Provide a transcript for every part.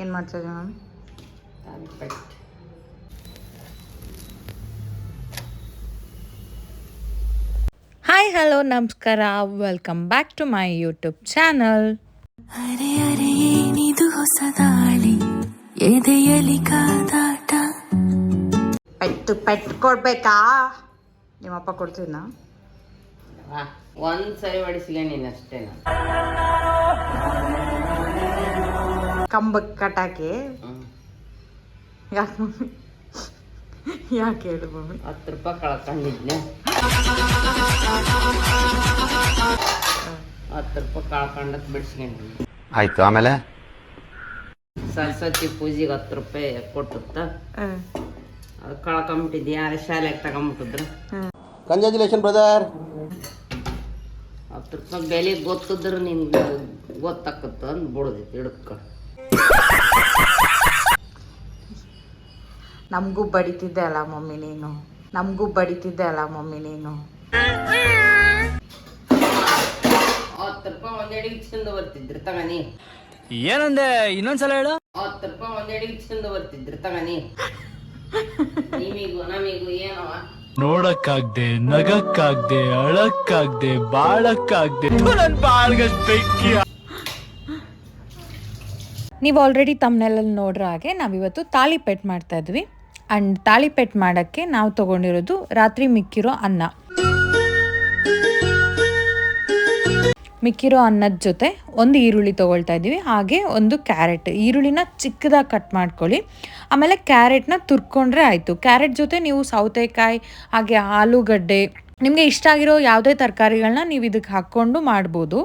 ಏನು ಮಾಡ್ತಿದ್ದೆ ಮಮ್ಮಿ ತಾಲಿಪಟ್ಟು ಹಾಯ್ ಹಲೋ ನಮಸ್ಕಾರ. Welcome back to my YouTube channel ಅರೆ ಅರೆ ಏನಿದು ಹೊಸದಾಳಿ ಎದೆಯಲ್ಲಿ ಎದೆಯಲಿ ಕಾದಾಟ? ಪೆಟ್ಟು ಪೆಟ್ಟು ಕೊಡ್ಬೇಕಾ? ನಿಮ್ಮಪ್ಪ ಅಪ್ಪ ವಾ ಒಂದು ಸರಿ ನೀನು ಅಷ್ಟೇ ಕಂಬಕ್ಕೆ ಕಟಾಕಿ. ಯಾಕೆ? ಮಮ್ಮಿ ಯಾಕೆ ಹೇಳು ಮಮ್ಮಿ? ಹತ್ತು ರೂಪಾಯಿ ಕಳ್ಕೊಂಡಿದ್ನೆ. ಹತ್ತು ರೂಪಾಯಿ ಕಳ್ಕೊಂಡಕ್ಕೆ ಬಿಡ್ಸ್ಕೊಂಡ್ವಿ. ಆಯ್ತು ಆಮೇಲೆ? ಸರಸ್ವತಿ ಪೂಜೆಗೆ ಹತ್ತು ರೂಪಾಯಿ ಕೊಟ್ಟುತ್ತ. ಅದು ಕಳ್ಕೊಂಬಿಟ್ಟಿದ್ದೆ. ಯಾರು ಶಾಲೆಗೆ ತಗೊಂಬಿಟ್ಟಿದ್ರು. ಕಂಗ್ರ್ಯಾಚುಲೇಷನ್ ಬ್ರದರ್ ಹತ್ತು ರೂಪಾಯಿ ಬೆಲೆ ಗೊತ್ತಿದ್ರೆ ನಿನ್ಗೆ ಗೊತ್ತಾಕತ್ತ ಅಂದ್ ಬಿಡೋದೈತಿ ಹಿಡ್ಕ. ನಮಗೂ ಬಡಿತಿದ್ದೆ ಅಲ್ಲ ಮಮ್ಮಿ ನೀನು. ನಮಗೂ ಬಡಿತಿದ್ದೆ ಅಲ್ಲ ಮಮ್ಮಿ ನೀನು. ಹತ್ತು ರೂಪಾಯಿ ಒಂದೆಡೆ ಚಂದ ಬರ್ತಿದ್ರು ತಗನಿ ಏನಂದೆ? ಇನ್ನೊಂದ್ಸಲ ಹೇಳು. ಹತ್ತು ರೂಪಾಯಿ ಒಂದೆಡೆ ಚಂದ ಬರ್ತಿದ್ರು ತಗನಿ ನಿಮಿಗೂ ನಮಿಗೂ ಏನವ? ನೋಡಕ್ಕಾಗ್ದೆ ನಗಕ್ಕಾಗ್ದೆ ಅಳಕ್ಕಾಗ್ದೆ ಬಾಳಕ್ಕಾಗ್ದೆ. ನನ್ ಬಾಳ್ಗಷ್ಟ್ ಬೆಂಕಿ. ನೀವು ಆಲ್ರೆಡಿ ತಮ್ಮನೆಲ್ಲಲ್ಲಿ ನೋಡ್ರ ಹಾಗೆ ನಾವಿವತ್ತು ತಾಳಿಪೆಟ್ ಮಾಡ್ತಾ ಇದ್ವಿ. ಆ್ಯಂಡ್ ತಾಳಿಪೆಟ್ ಮಾಡೋಕ್ಕೆ ನಾವು ತೊಗೊಂಡಿರೋದು ರಾತ್ರಿ ಮಿಕ್ಕಿರೋ ಅನ್ನ. ಮಿಕ್ಕಿರೋ ಅನ್ನದ ಜೊತೆ ಒಂದು ಈರುಳ್ಳಿ ತೊಗೊಳ್ತಾ ಇದ್ದೀವಿ ಹಾಗೆ ಒಂದು ಕ್ಯಾರೆಟ್. ಈರುಳ್ಳಿನ ಚಿಕ್ಕದಾಗಿ ಕಟ್ ಮಾಡ್ಕೊಳ್ಳಿ. ಆಮೇಲೆ ಕ್ಯಾರೆಟ್ನ ತುರ್ಕೊಂಡ್ರೆ ಆಯಿತು. ಕ್ಯಾರೆಟ್ ಜೊತೆ ನೀವು ಸೌತೆಕಾಯಿ, ಹಾಗೆ ಆಲೂಗಡ್ಡೆ, ನಿಮಗೆ ಇಷ್ಟ ಆಗಿರೋ ಯಾವುದೇ ತರಕಾರಿಗಳನ್ನ ನೀವು ಇದಕ್ಕೆ ಹಾಕ್ಕೊಂಡು ಮಾಡ್ಬೋದು.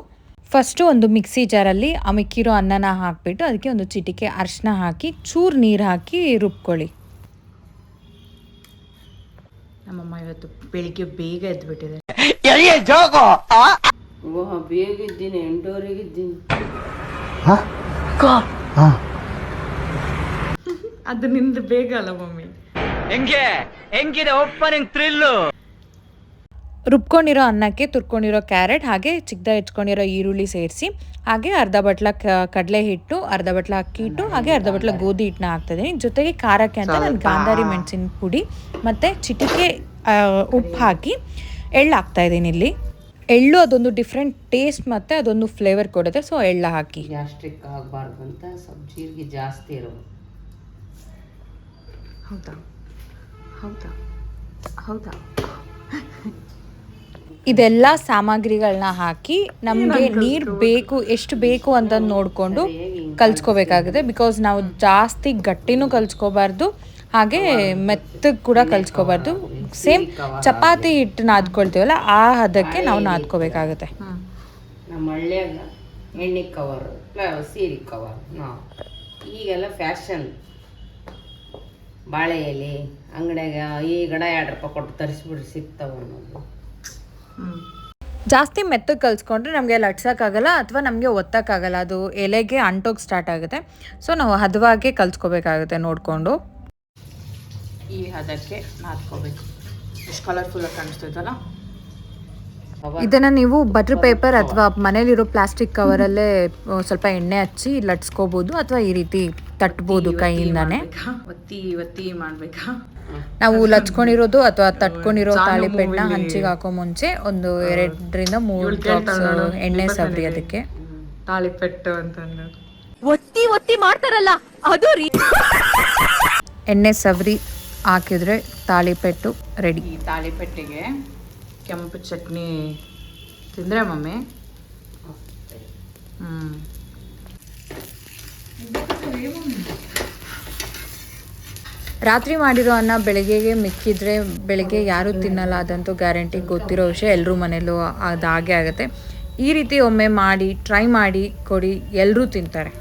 ಫಸ್ಟು ಒಂದು ಮಿಕ್ಸಿ ಜಾರಲ್ಲಿ ಆ ಮಿಕ್ಕಿರೋ ಅನ್ನನ ಹಾಕಿಬಿಟ್ಟು ಅದಕ್ಕೆ ಒಂದು ಚಿಟಿಕೆ ಅರಿಶಿನ ಹಾಕಿ ಚೂರು ನೀರು ಹಾಕಿ ರುಬ್ಕೊಳ್ಳಿ. ನಮ್ಮಮ್ಮ ಇವತ್ತು ಬೆಳಿಗ್ಗೆ ಬೇಗ ಎದ್ಬಿಟ್ಟಿದೆ. ಬೇಗ ಇದ್ದೀನಿ ಎಂಟೂವರೆಗೆ ಇದ್ದೀನಿ. ಅದು ನಿಂದು ಬೇಗ ಅಲ್ಲ ಮಮ್ಮಿ. ಹೆಂಗೆ? ಹೆಂಗಿದೆ? ಓಪನಿಂಗ್ ಥ್ರಿಲ್ಲು ರುಬ್ಕೊಂಡಿರೋ ಅನ್ನಕ್ಕೆ ತುರ್ಕೊಂಡಿರೋ ಕ್ಯಾರೆಟ್ ಹಾಗೆ ಚಿಕ್ಕದ ಹೆಚ್ಕೊಂಡಿರೋ ಈರುಳ್ಳಿ ಸೇರಿಸಿ ಹಾಗೆ ಅರ್ಧ ಬಟ್ಲ ಕಡಲೆ ಹಿಟ್ಟು ಅರ್ಧ ಬಟ್ಲ ಅಕ್ಕಿ ಹಿಟ್ಟು ಹಾಗೆ ಅರ್ಧ ಬಟ್ಲ ಗೋಧಿ ಹಿಟ್ಟನ್ನ ಹಾಕ್ತಾಯಿದ್ದೀನಿ ಜೊತೆಗೆ ಖಾರಕ್ಕೆ ಅಂತ ನಾನು ಗಾಂಧಾರಿ ಮೆಣಸಿನ ಪುಡಿ ಮತ್ತು ಚಿಟಿಕೆ ಉಪ್ಪು ಹಾಕಿ ಎಳ್ಳು ಹಾಕ್ತಾ ಇದ್ದೀನಿ ಇಲ್ಲಿ. ಎಳ್ಳು ಅದೊಂದು ಡಿಫ್ರೆಂಟ್ ಟೇಸ್ಟ್ ಮತ್ತು ಅದೊಂದು ಫ್ಲೇವರ್ ಕೊಡುತ್ತೆ. ಸೊ ಎಳ್ಳ ಹಾಕಿ. ಗ್ಯಾಸ್ಟ್ರಿಕ್ ಆಗಬಾರ್ದು ಅಂತ ಸ್ವಲ್ಪ ಜೀರಿಗೆ ಜಾಸ್ತಿ ಇರೋದು ಹೌದಾ? ಹೌದಾ? ಹೌದಾ? ಇದೆಲ್ಲ ಸಾಮಗ್ರಿಗಳನ್ನ ಹಾಕಿ ನಮಗೆ ನೀರು ಬೇಕು ಎಷ್ಟು ಬೇಕು ಅಂತ ನೋಡಿಕೊಂಡು ಕಲ್ಸ್ಕೋಬೇಕಾಗುತ್ತೆ. ಬಿಕಾಸ್ ನಾವು ಜಾಸ್ತಿ ಗಟ್ಟಿನೂ ಕಲ್ಸ್ಕೋಬಾರ್ದು ಹಾಗೆ ಮೆತ್ತಗೆ ಕೂಡ ಕಲ್ಸ್ಕೋಬಾರ್ದು. ಸೇಮ್ ಚಪಾತಿ ಹಿಟ್ಟು ನಾದ್ಕೊಳ್ತೀವಲ್ಲ ಆ ಹದಕ್ಕೆ ನಾವು ನಾದ್ಕೋಬೇಕಾಗುತ್ತೆ. ಎಣ್ಣೆ ಕವರ್ ಸೀರೆ ಕವರ್ ನಾವು ಈಗೆಲ್ಲ ಫ್ಯಾಷನ್ ಬಾಳೆ ಎಲೆ ಅಂಗಡ್ಯಾಗ ಈ ಗಡ ಎರಡು ರೂಪಾಯಿ ಕೊಟ್ಟು ತರಿಸ್ಬಿಡ್ರಿ ಸಿಗ್ತಾವ ಅನ್ನೋದು. ಜಾಸ್ತಿ ಮೆತ್ತಗೆ ಕಲ್ಸ್ಕೊಂಡ್ರೆ ನಮಗೆ ಲಟ್ಸೋಕ್ಕಾಗಲ್ಲ ಅಥವಾ ನಮಗೆ ಒತ್ತಕ್ಕಾಗಲ್ಲ. ಅದು ಎಲೆಗೆ ಅಂಟೋಗಿ ಸ್ಟಾರ್ಟ್ ಆಗುತ್ತೆ. ಸೊ ನಾವು ಹದವಾಗಿ ಕಲ್ಸ್ಕೋಬೇಕಾಗುತ್ತೆ ನೋಡಿಕೊಂಡು. ಈ ಹದಕ್ಕೆ ನಾದ್ಕೋಬೇಕು. ಎಷ್ಟು ಕಲರ್ಫುಲ್ಲಾಗಿ ಕಾಣಿಸ್ತೈತಲ್ಲ ಇದನ್ನು ನೀವು ಬಟರ್ ಪೇಪರ್ ಅಥವಾ ಮನೇಲಿರೋ ಪ್ಲಾಸ್ಟಿಕ್ ಕವರಲ್ಲೇ ಸ್ವಲ್ಪ ಎಣ್ಣೆ ಹಚ್ಚಿ ಲಟ್ಸ್ಕೋಬೋದು ಅಥವಾ ಈ ರೀತಿ ತಟ್ಬೋದು ಕೈಯಿಂದಾನೆ. ಒತ್ತಿ ಒತ್ತಿ ಮಾಡ್ಬೇಕಾ? ನಾವು ಲಚ್ಕೊಂಡಿರೋದು ಅಥವಾ ತಟ್ಕೊಂಡಿರೋ ತಾಳಿಪೆಟ್ಟನ್ನ ಹಂಚಿಗೆ ಹಾಕೋ ಮುಂಚೆ ಒಂದು ಎರಡರಿಂದ ಮೂರು ಡ್ರಾಪ್ಸ್ ಎಣ್ಣೆ ಸವರಿ ಅದಕ್ಕೆ. ತಾಳಿಪೆಟ್ಟು ಅಂತಂದು ಒತ್ತಿ ಒತ್ತಿ ಮಾಡ್ತಾರಲ್ಲ ಅದು ಎಣ್ಣೆ ಸವರಿ ಹಾಕಿದ್ರೆ ತಾಳಿಪೆಟ್ಟು ರೆಡಿ ಈ ತಾಳಿಪೆಟ್ಟಿಗೆ ಕೆಂಪು ಚಟ್ನಿ ತಿಂದ್ರೆ ಮಮ್ಮಿ? ಹ್ಮ್. ರಾತ್ರಿ ಮಾಡಿರೋ ಅನ್ನ ಬೆಳಗ್ಗೆಗೆ ಮಿಕ್ಕಿದ್ರೆ ಬೆಳಗ್ಗೆ ಯಾರು ತಿನ್ನಲ್ಲ ಅದಂತೂ ಗ್ಯಾರಂಟಿ ಗೊತ್ತಿರೋ ವಿಷಯ. ಎಲ್ಲರೂ ಮನೇಲೂ ಅದು ಹಾಗೆ ಆಗುತ್ತೆ. ಈ ರೀತಿ ಒಮ್ಮೆ ಮಾಡಿ ಟ್ರೈ ಮಾಡಿ ಕೊಡಿ ಎಲ್ಲರೂ ತಿಂತಾರೆ.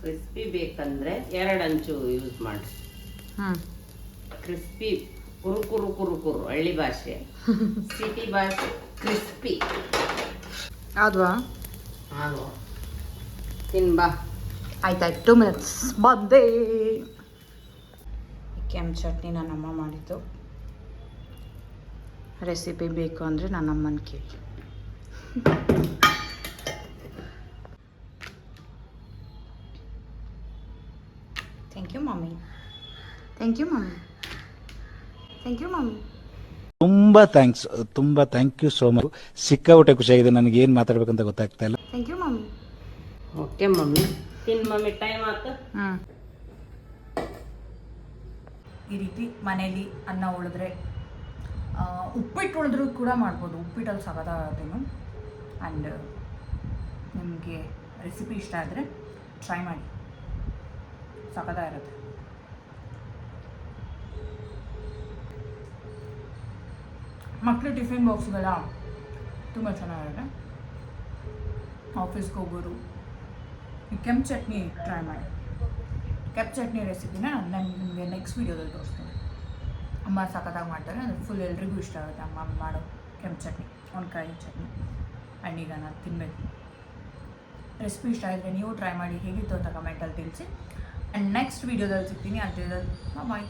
ಕ್ರಿಸ್ಪಿ ಬೇಕಂದ್ರೆ ಎರಡು ಅಂಚು ಯೂಸ್ ಮಾಡಿ. ಹ್ಮ್. ಕ್ರಿಸ್ಪಿ ಕುರು ಕುರು ಕುರು ಕುರು ಹಳ್ಳಿ ಭಾಷೆ. ಸಿಟಿ ಭಾಷೆ ಕ್ರಿಸ್ಪಿ. ಅದ್ವಾ ಹಾಗು ತಿನ್ಬಾ. ಆಯ್ತಾಯ್ತು ಟು ಮಿನಿಟ್ಸ್ ಬಂದೆ. ಕೆಂಪು ಚಟ್ನಿ ನನ್ನಮ್ಮ ಮಾಡಿದ್ದು. ರೆಸಿಪಿ ಬೇಕು ಅಂದರೆ ನನ್ನಮ್ಮನ ಕೇಳಿ. Thank you mummy thank you mummy thank you mummy ತುಂಬ ಥ್ಯಾಂಕ್ಸ್ ತುಂಬ ಥ್ಯಾಂಕ್ ಯು ಸೋ ಮಚ್ ಸಿಕ್ಕಾಪಟ್ಟೆ ಖುಷಿಯಾಗಿದೆ ನನಗೆ ಏನು ಮಾತಾಡ್ಬೇಕಂತ ಗೊತ್ತಾಗ್ತಾ ಇಲ್ಲ. Thank you mummy okay mummy ತಿನ್ ಮಮ್ಮಿ ಟೈಮ್ ಆಯ್ತು ಹ್ಞೂ ಈ ರೀತಿ ಮನೇಲಿ ಅನ್ನ ಉಳಿದ್ರೆ ಉಪ್ಪಿಟ್ಟು ಉಳಿದ್ರೂ ಕೂಡ ಮಾಡ್ಬೋದು. ಉಪ್ಪಿಟ್ಟಲ್ಲಿ ಸಗದಾಗತ್ತೇನು ಆ್ಯಂಡ್ ನಿಮಗೆ ರೆಸಿಪಿ ಇಷ್ಟ ಆದರೆ ಟ್ರೈ ಮಾಡಿ. ಸಗದ ಇರುತ್ತೆ. ಮಕ್ಕಳು ಟಿಫಿನ್ ಬಾಕ್ಸ್ಗಳ ತುಂಬ ಚೆನ್ನಾಗಿರುತ್ತೆ. ಆಫೀಸ್ಗೆ ಹೋಗೋರು ಈ ಕೆಂಪು ಚಟ್ನಿ ಟ್ರೈ ಮಾಡಿ. ಕೆಂಪು ಚಟ್ನಿ ರೆಸಿಪಿನ ನಾನು ನಿಮಗೆ ನೆಕ್ಸ್ಟ್ ವೀಡಿಯೋದಲ್ಲಿ ತೋರಿಸ್ತೀನಿ. ಅಮ್ಮ ಸಖತ್ತಾಗಿ ಮಾಡ್ತಾರೆ, ಅದು ಫುಲ್ ಎಲ್ರಿಗೂ ಇಷ್ಟ ಆಗುತ್ತೆ. ಅಮ್ಮ ಮಾಡೋ ಕೆಂಪು ಚಟ್ನಿ ಕಾಯಿ ಚಟ್ನಿ ಆ್ಯಂಡ್ ನಾನು ತಿನ್ನಬೇಕು ರೆಸಿಪಿ ಇಷ್ಟ ಆಗಿದ್ರೆ ನೀವು ಟ್ರೈ ಮಾಡಿ, ಹೇಗಿತ್ತು ಅಂತ ಕಮೆಂಟಲ್ಲಿ ತಿಳಿಸಿ. ಆ್ಯಂಡ್ ನೆಕ್ಸ್ಟ್ ವೀಡಿಯೋದಲ್ಲಿ ಸಿಗ್ತೀನಿ. ಅಂತ ಬಾಯ್